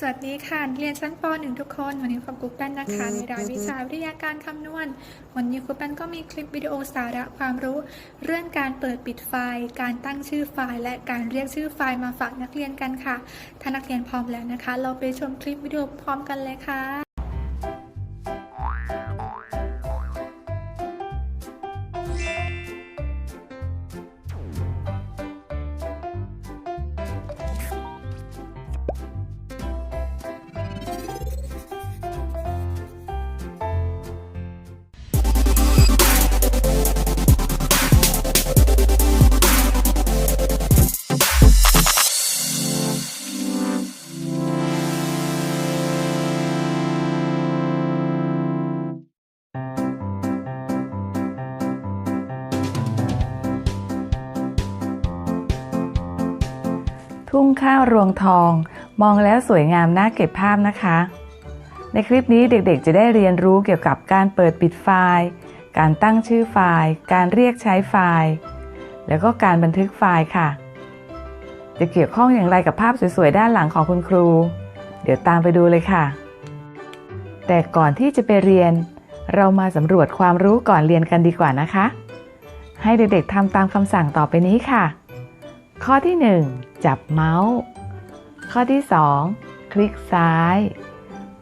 สวัสดีค่ะเรียนชั้นป .1 ทุกคน วันนี้ครูกุ๊กแป้นนะคะ ในรายวิชาวิทยาการคำนวณ วันนี้ครูแป้นก็มีคลิปวิดีโอสาระความรู้ เรื่องการเปิดปิดไฟล์ การตั้งชื่อไฟล์ และการเรียกชื่อไฟล์มาฝากนักเรียนกันค่ะ ถ้านักเรียนพร้อมแล้วนะคะ เราไปชมคลิปวิดีโอพร้อมกันเลยค่ะ ทุ่งข้าวรวงทอง มองแล้วสวยงามน่าเก็บภาพนะคะ ในคลิปนี้เด็กๆ จะได้เรียนรู้เกี่ยวกับการเปิดปิดไฟล์ การตั้งชื่อไฟล์ การเรียกใช้ไฟล์ แล้วก็การบันทึกไฟล์ค่ะ จะเกี่ยวข้องอย่างไรกับภาพสวยๆ ด้านหลังของคุณครู เดี๋ยวตามไปดูเลยค่ะ แต่ก่อนที่จะไปเรียน เรามาสำรวจความรู้ก่อนเรียนกันดีกว่านะคะ ให้เด็กๆทำตามคำสั่งต่อไปนี้ค่ะ ข้อที่ 1 จับเมาส์ ข้อที่ 2 คลิกซ้าย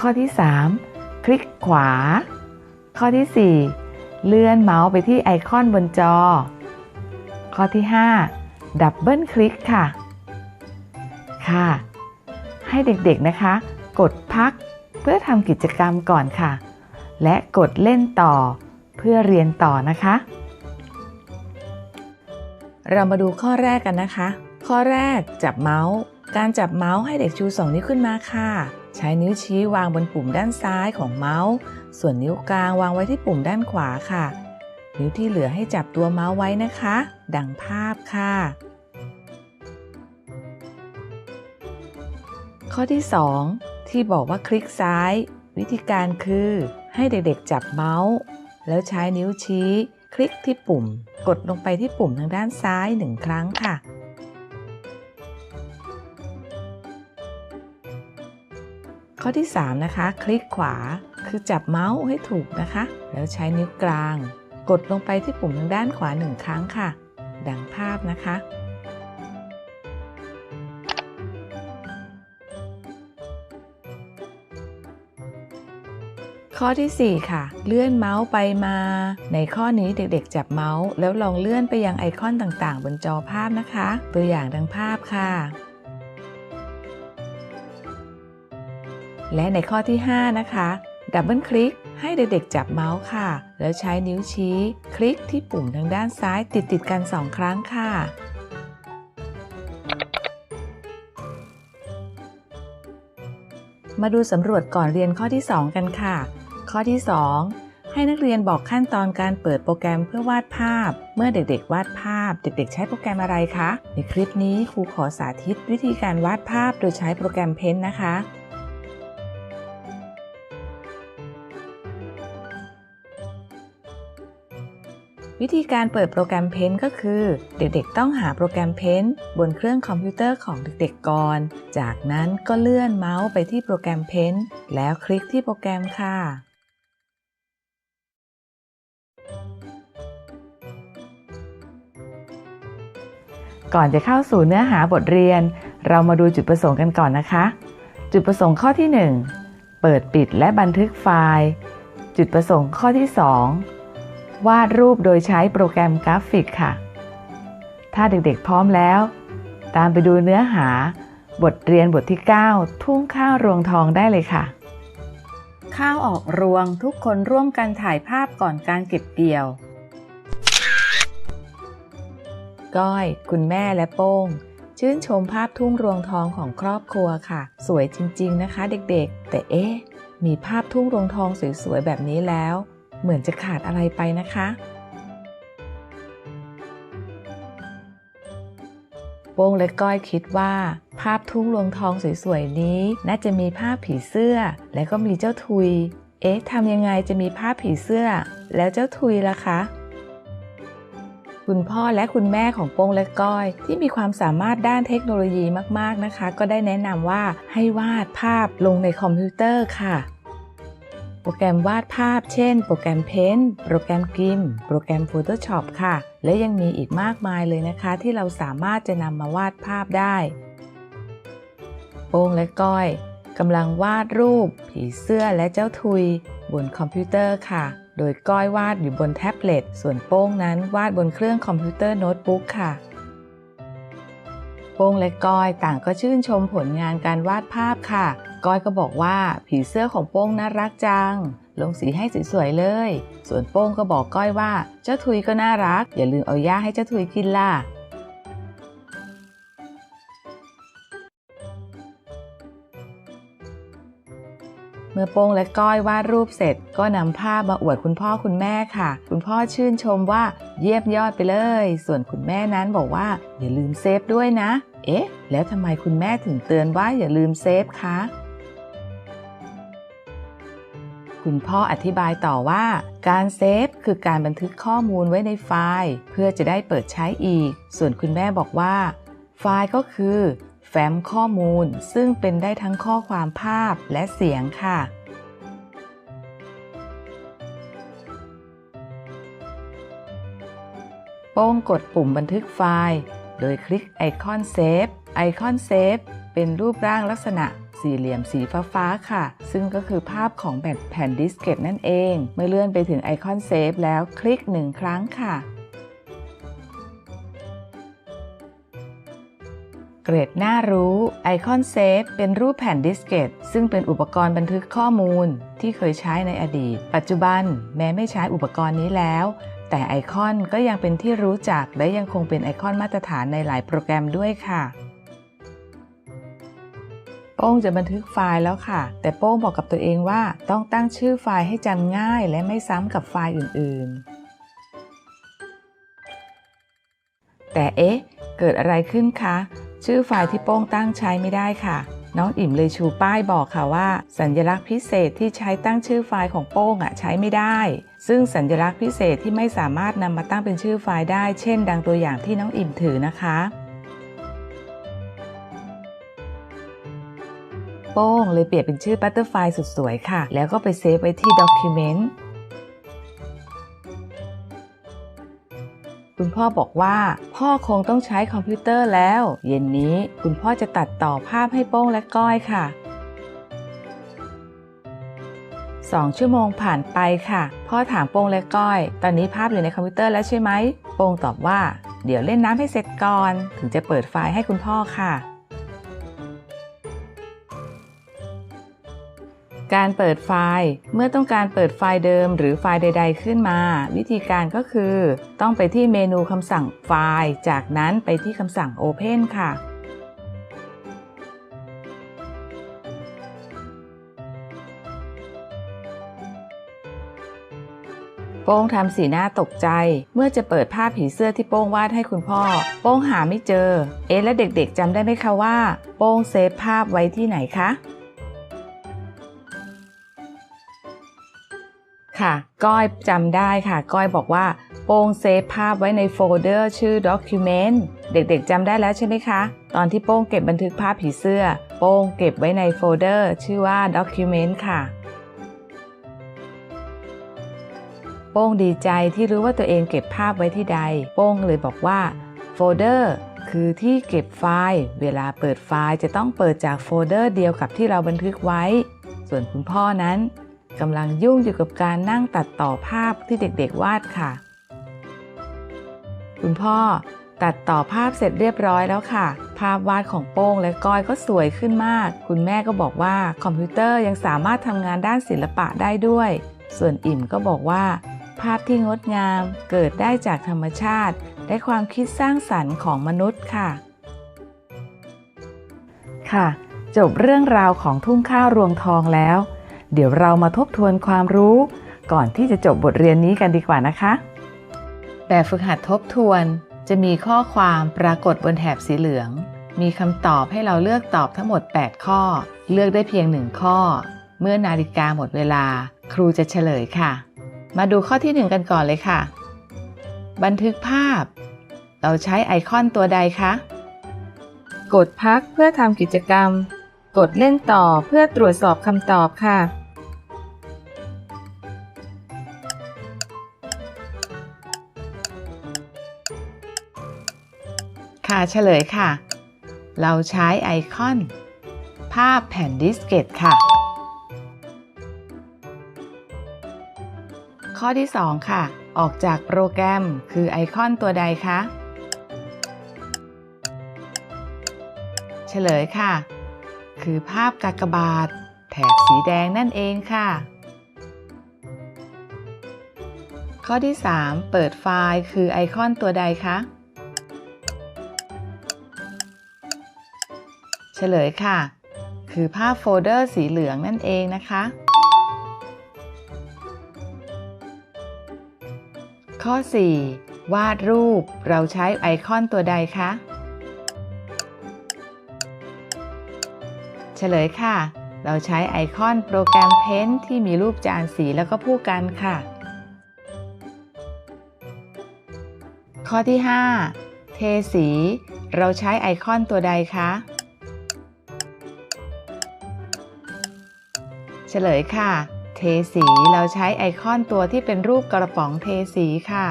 ข้อที่ 3 คลิกขวา ข้อที่ 4 เลื่อนเมาส์ไปที่ไอคอนบนจอ ข้อที่ 5 ดับเบิลคลิกค่ะ ค่ะ ให้เด็กๆนะคะ กดพักเพื่อทำกิจกรรมก่อนค่ะ และกดเล่นต่อเพื่อเรียนต่อนะคะ เรามาดูข้อแรกกันนะคะ ข้อแรก จับเมาส์ การจับเมาส์ให้เด็กชู 2 นิ้วขึ้นมาค่ะ ใช้นิ้วชี้วางบนปุ่มด้านซ้ายของเมาส์ ส่วนนิ้วกลางวางไว้ที่ปุ่มด้านขวาค่ะ นิ้วที่เหลือให้จับตัวเมาส์ไว้นะคะ ดังภาพค่ะ ข้อที่ 2 ที่บอกว่าคลิกซ้าย วิธีการคือให้เด็กๆ จับเมาส์ แล้วใช้นิ้วชี้ คลิกที่ปุ่ม กดลงไปที่ปุ่มทางด้านซ้ายหนึ่งครั้งค่ะ ข้อที่ 3 นะคะ คลิกขวาคือจับเมาส์ให้ถูกนะคะ แล้วใช้นิ้วกลาง กดลงไปที่ปุ่มทางด้านขวาหนึ่งครั้งค่ะ ดังภาพนะคะ ข้อที่ 4 ค่ะ เลื่อนเมาส์ไปมา ในข้อนี้เด็กๆ จับเมาส์ แล้วลองเลื่อนไปยังไอคอนต่างๆ บนจอภาพนะคะ ตัวอย่างดังภาพค่ะ และในข้อที่ 5 นะคะ ดับเบิลคลิกให้เด็กๆจับเมาส์ค่ะ แล้วใช้นิ้วชี้ คลิกที่ปุ่มทางด้านซ้ายติดๆกัน 2 ครั้งค่ะ มาดูสำรวจก่อนเรียนข้อที่ 2 กันค่ะ ข้อที่ 2ให้นักเรียนบอกขั้นตอนการเปิดโปรแกรมเพื่อวาดภาพ เมื่อเด็กๆ วาดภาพ เด็ก ๆ ใช้โปรแกรมอะไรคะ ในคลิปนี้ครูขอสาธิตวิธีการวาดภาพโดยใช้โปรแกรมเพนนะคะ วิธีการเปิดโปรแกรมเพนก็คือ เด็กๆ ต้องหาโปรแกรมเพนบนเครื่องคอมพิวเตอร์ของเด็กๆก่อน จากนั้นก็เลื่อนเมาส์ไปที่โปรแกรมเพนแล้วคลิกที่โปรแกรมค่ะ ก่อนจะเข้าสู่เนื้อหาบทเรียน เรามาดูจุดประสงค์กันก่อนนะคะ จุดประสงค์ข้อที่ 1 เปิดปิดและบันทึกไฟล์ จุดประสงค์ข้อที่ 2 วาดรูปโดยใช้โปรแกรมกราฟิกค่ะ ถ้าเด็กๆพร้อมแล้ว ตามไปดูเนื้อหา บทเรียนบทที่ 9 ทุ่งข้าวรวงทองได้เลยค่ะ ข้าวออกรวงทุกคนร่วมกันถ่ายภาพก่อนการเก็บเกี่ยว ก้อย คุณแม่และโป้ง ชื่นชมภาพทุ่งรวงทองของครอบครัวค่ะ สวยจริง ๆ นะคะ เด็กๆ แต่เอ๊ะมีภาพทุ่งรวงทองสวยๆแบบนี้แล้ว เหมือนจะขาดอะไรไปนะคะ โป้งและก้อยคิดว่า ภาพทุ่งรวงทองสวยๆนี้ น่าจะมีภาพผีเสื้อ และก็มีเจ้าทุย เอ๊ะทำยังไงจะมีภาพผีเสื้อ แล้วเจ้าทุยล่ะคะคคุณพ่อและคุณแม่ของโป้งและก้อย ที่มีความสามารถด้านเทคโนโลยีมาก ๆ นะคะ ก็ได้แนะนำว่าให้วาดภาพลงในคอมพิวเตอร์ค่ะ โปรแกรมวาดภาพ เช่น โปรแกรม Paint โปรแกรมกิมโปรแกรม Photoshop ค่ะ และยังมีอีกมากมายเลยนะคะ ที่เราสามารถจะนำมาวาดภาพได้ โป้งและก้อยกำลังวาดรูป ผีเสื้อและเจ้าทุย บนคอมพิวเตอร์ค่ะ โดยก้อยวาดอยู่บนแท็บเล็ต ส่วนโป้งนั้นวาดบนเครื่องคอมพิวเตอร์โน้ตบุ๊กค่ะโป้งและก้อยต่างก็ชื่นชมผลงานการวาดภาพค่ะ ก้อยก็บอกว่าผีเสื้อของโป้งน่ารักจัง ลงสีให้สวยๆเลย ส่วนโป้งก็บอกก้อยว่า เจ้าทุยก็น่ารัก อย่าลืมเอาย่าให้เจ้าทุยกินล่ะเมื่อโป้งและก้อยวาดรูปเสร็จ ก็นำภาพมาอวดคุณพ่อคุณแม่ค่ะ คุณพ่อชื่นชมว่าเยี่ยมยอดไปเลย ส่วนคุณแม่นั้นบอกว่า อย่าลืมเซฟด้วยนะ เอ๊ะ แล้วทำไมคุณแม่ถึงเตือนว่าอย่าลืมเซฟคะ คุณพ่ออธิบายต่อว่า การเซฟคือการบันทึกข้อมูลไว้ในไฟล์ เพื่อจะได้เปิดใช้อีก ส่วนคุณแม่บอกว่า ไฟล์ก็คือ แฟ้มข้อมูล ซึ่งเป็นได้ทั้งข้อความภาพและเสียงค่ะโป้งกดปุ่มบันทึกไฟล์ โดยคลิกไอคอนเซฟไอคอนเซฟเป็นรูปร่างลักษณะ สี่เหลี่ยมสีฟ้าๆค่ะ ซึ่งก็คือภาพของแผ่นแผ่นดิสเกตนั่นเอง เมื่อเลื่อนไปถึงไอคอนเซฟแล้วคลิกหนึ่งครั้งค่ะ เกรดน่ารู้ไอคอนเซฟเป็นรูปแผ่นดิสเกตซึ่งเป็นอุปกรณ์บันทึกข้อมูลที่เคยใช้ในอดีต ปัจจุบันแม้ไม่ใช้อุปกรณ์นี้แล้วแต่ไอคอนก็ยังเป็นที่รู้จักและยังคงเป็นไอคอนมาตรฐานในหลายโปรแกรมด้วยค่ะ โป้งจะบันทึกไฟล์แล้วค่ะ แต่โป้งบอกกับตัวเองว่าต้องตั้งชื่อไฟล์ให้จำง่ายและไม่ซ้ำกับไฟล์อื่นๆ แต่เอ๊ะ เกิดอะไรขึ้นคะ ชื่อไฟล์ที่โป้งตั้งใช้ไม่ได้ค่ะ น้องอิ่มเลยชูป้ายบอกค่ะว่า สัญลักษณ์พิเศษที่ใช้ตั้งชื่อไฟล์ของโป้งอะใช้ไม่ได้ ซึ่งสัญลักษณ์พิเศษที่ไม่สามารถนำมาตั้งเป็นชื่อไฟล์ได้ เช่น ดังตัวอย่างที่น้องอิ่มถือนะคะ โป้ง เลยเปลี่ยนเป็นชื่อ Butterfly สุดสวยค่ะ แล้วก็ไปเซฟไว้ที่ Document คุณพ่อบอกว่า พ่อคงต้องใช้คอมพิวเตอร์แล้ว เย็นนี้คุณพ่อจะตัดต่อภาพให้โป้งและก้อยค่ะสองชั่วโมงผ่านไปค่ะ พ่อถามโป้งและก้อย ตอนนี้ภาพอยู่ในคอมพิวเตอร์แล้วใช่ไหมโป้งตอบว่า เดี๋ยวเล่นน้ำให้เสร็จก่อน ถึงจะเปิดไฟล์ให้คุณพ่อค่ะ การเปิดไฟล์ เมื่อต้องการเปิดไฟล์เดิมหรือไฟล์ใด ๆ ขึ้นมา วิธีการก็คือ ต้องไปที่เมนูคำสั่งไฟล์ จากนั้นไปที่คำสั่ง Open ค่ะ โป้งทำสีหน้าตกใจ เมื่อจะเปิดภาพผีเสื้อที่โป้งวาดให้คุณพ่อ โป้งหาไม่เจอ เอ๊ะและเด็กๆจำได้ไหมคะว่า โป้งเซฟภาพไว้ที่ไหนคะ ค่ะ ก้อยจำได้ค่ะ ก้อยบอกว่า โป้งเซฟภาพไว้ในโฟลเดอร์ชื่อ Document เด็กๆจำได้แล้วใช่ไหมคะ ตอนที่โป้งเก็บบันทึกภาพผีเสื้อ โป้งเก็บไว้ในโฟลเดอร์ชื่อว่า Document ค่ะ โป้งดีใจที่รู้ว่าตัวเองเก็บภาพไว้ที่ใด โป้งเลยบอกว่าโฟลเดอร์คือที่เก็บไฟล์ เวลาเปิดไฟล์จะต้องเปิดจากโฟลเดอร์เดียวกับที่เราบันทึกไว้ ส่วนคุณพ่อนั้น กำลังยุ่งอยู่กับการนั่งตัดต่อภาพที่เด็กๆวาดค่ะ คุณพ่อตัดต่อภาพเสร็จเรียบร้อยแล้วค่ะ ภาพวาดของโป้งและก้อยก็สวยขึ้นมาก คุณแม่ก็บอกว่าคอมพิวเตอร์ยังสามารถทำงานด้านศิลปะได้ด้วย ส่วนอิ่มก็บอกว่า ภาพที่งดงามเกิดได้จากธรรมชาติ และความคิดสร้างสรรค์ของมนุษย์ค่ะ ค่ะ จบเรื่องราวของทุ่งข้าวรวงทองแล้ว เดี๋ยวเรามาทบทวนความรู้ ก่อนที่จะจบบทเรียนนี้กันดีกว่านะคะ แบบฝึกหัดทบทวนจะมีข้อความปรากฏบนแถบสีเหลือง มีคำตอบให้เราเลือกตอบทั้งหมด 8 ข้อ เลือกได้เพียง 1 ข้อ เมื่อนาฬิกาหมดเวลา ครูจะเฉลยค่ะ มาดูข้อที่ 1 กันก่อนเลยค่ะ บันทึกภาพ เราใช้ไอคอนตัวใดคะ กดพักเพื่อทำกิจกรรม กดเล่นต่อเพื่อตรวจสอบคำตอบค่ะ ค่ะเฉลยค่ะ เราใช้ไอคอน ภาพแผ่นดิสเกตค่ะ ข้อที่ 2 ค่ะ ออกจากโปรแกรมคือไอคอนตัวใดคะเฉลยค่ะ คือภาพกากบาท แถบสีแดงนั่นเองค่ะ ข้อที่ 3 เปิดไฟล์คือไอคอนตัวใดคะ ฉลยค่ะ คือภาพโฟลเดอร์สีเหลืองนั่นเองนะคะ ข้อ 4 วาดรูปเราใช้ไอคอนตัวใดคะเฉลยค่ะ เราใช้ไอคอนโปรแกรมเพนที่มีรูปจานสีแล้วก็ผู้กันค่ะ ข้อที่ 5 เทสี เราใช้ไอคอนตัวใดคะ เฉลยค่ะ เทสีเราใช้ไอคอนตัวที่เป็นรูปกระป๋องเทสีค่ะ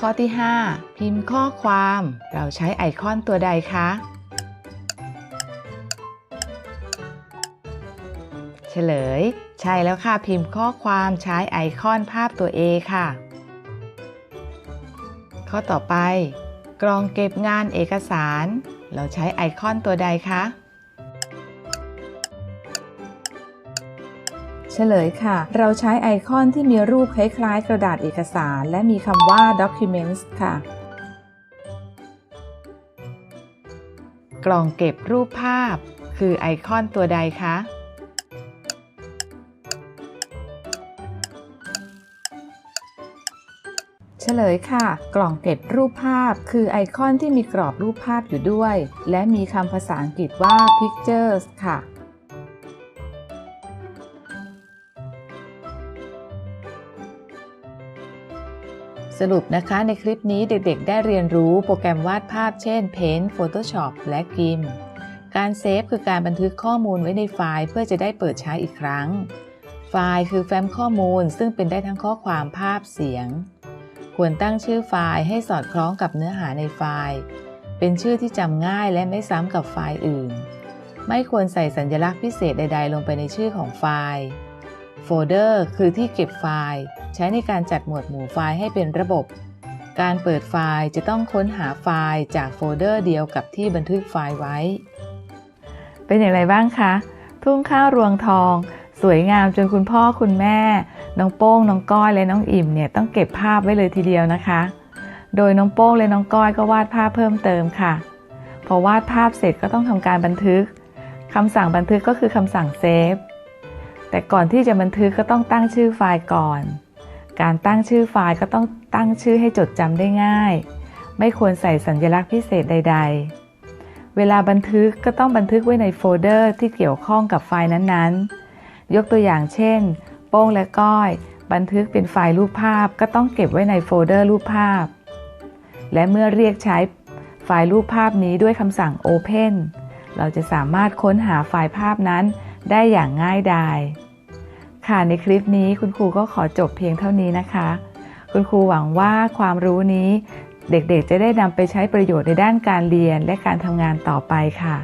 ข้อที่ 5 พิมพ์ข้อความ เราใช้ไอคอนตัวใดคะ เฉลย ใช่แล้วค่ะ พิมพ์ข้อความใช้ไอคอนภาพตัว A ค่ะ ข้อต่อไปกล่องเก็บงานเอกสาร เราใช้ไอคอนตัวใดคะ เฉลยค่ะ เราใช้ไอคอนที่มีรูปคล้ายๆ กระดาษเอกสาร และมีคำว่า documents ค่ะ กล่องเก็บรูปภาพ คือไอคอนตัวใดคะ เฉลยค่ะ กล่องเก็บรูปภาพ คือไอคอนที่มีกรอบรูปภาพอยู่ด้วย และมีคำภาษาอังกฤษว่า pictures ค่ะ สรุปนะคะในคลิปนี้เด็กๆ ได้เรียนรู้โปรแกรมวาดภาพเช่น Paint Photoshop และ GIMP การเซฟคือการบันทึกข้อมูลไว้ในไฟล์เพื่อจะได้เปิดใช้อีกครั้ง ไฟล์คือแฟ้มข้อมูลซึ่งเป็นได้ทั้งข้อความภาพเสียง ควรตั้งชื่อไฟล์ให้สอดคล้องกับเนื้อหาในไฟล์ เป็นชื่อที่จำง่ายและไม่ซ้ำกับไฟล์อื่น ไม่ควรใส่สัญลักษณ์พิเศษใด ๆ ลงไปในชื่อของไฟล์ โฟลเดอร์คือที่เก็บไฟล์ ใช้ในการจัดหมวดหมู่ไฟล์ให้เป็นระบบ การเปิดไฟล์จะต้องค้นหาไฟล์จากโฟลเดอร์เดียวกับที่บันทึกไฟล์ไว้ เป็นอย่างไรบ้างคะ ทุ่งข้าวรวงทอง สวยงามจนคุณพ่อคุณแม่ น้องโป้ง น้องก้อยและน้องอิ่มเนี่ยต้องเก็บภาพไว้เลยทีเดียวนะคะ โดยน้องโป้งและน้องก้อยก็วาดภาพเพิ่มเติมค่ะ พอวาดภาพเสร็จก็ต้องทำการบันทึกคำสั่งบันทึกก็คือคำสั่งเซฟแต่ก่อนที่จะบันทึกก็ต้องตั้งชื่อไฟล์ก่อน การตั้งชื่อไฟล์ก็ต้องตั้งชื่อให้จดจำได้ง่าย ไม่ควรใส่สัญลักษณ์พิเศษใด ๆ เวลาบันทึกก็ต้องบันทึกไว้ในโฟลเดอร์ที่เกี่ยวข้องกับไฟล์นั้นๆ ยกตัวอย่างเช่น โป้งและก้อย บันทึกเป็นไฟล์รูปภาพ ก็ต้องเก็บไว้ในโฟลเดอร์รูปภาพ และเมื่อเรียกใช้ไฟล์รูปภาพนี้ด้วยคำสั่ง Open เราจะสามารถค้นหาไฟล์ภาพนั้นได้อย่างง่ายดาย ค่ะ ในคลิปนี้คุณครูก็ขอจบเพียงเท่านี้นะคะ คุณครูหวังว่าความรู้นี้เด็กๆ จะได้นำไปใช้ประโยชน์ในด้านการเรียนและการทำงานต่อไปค่ะ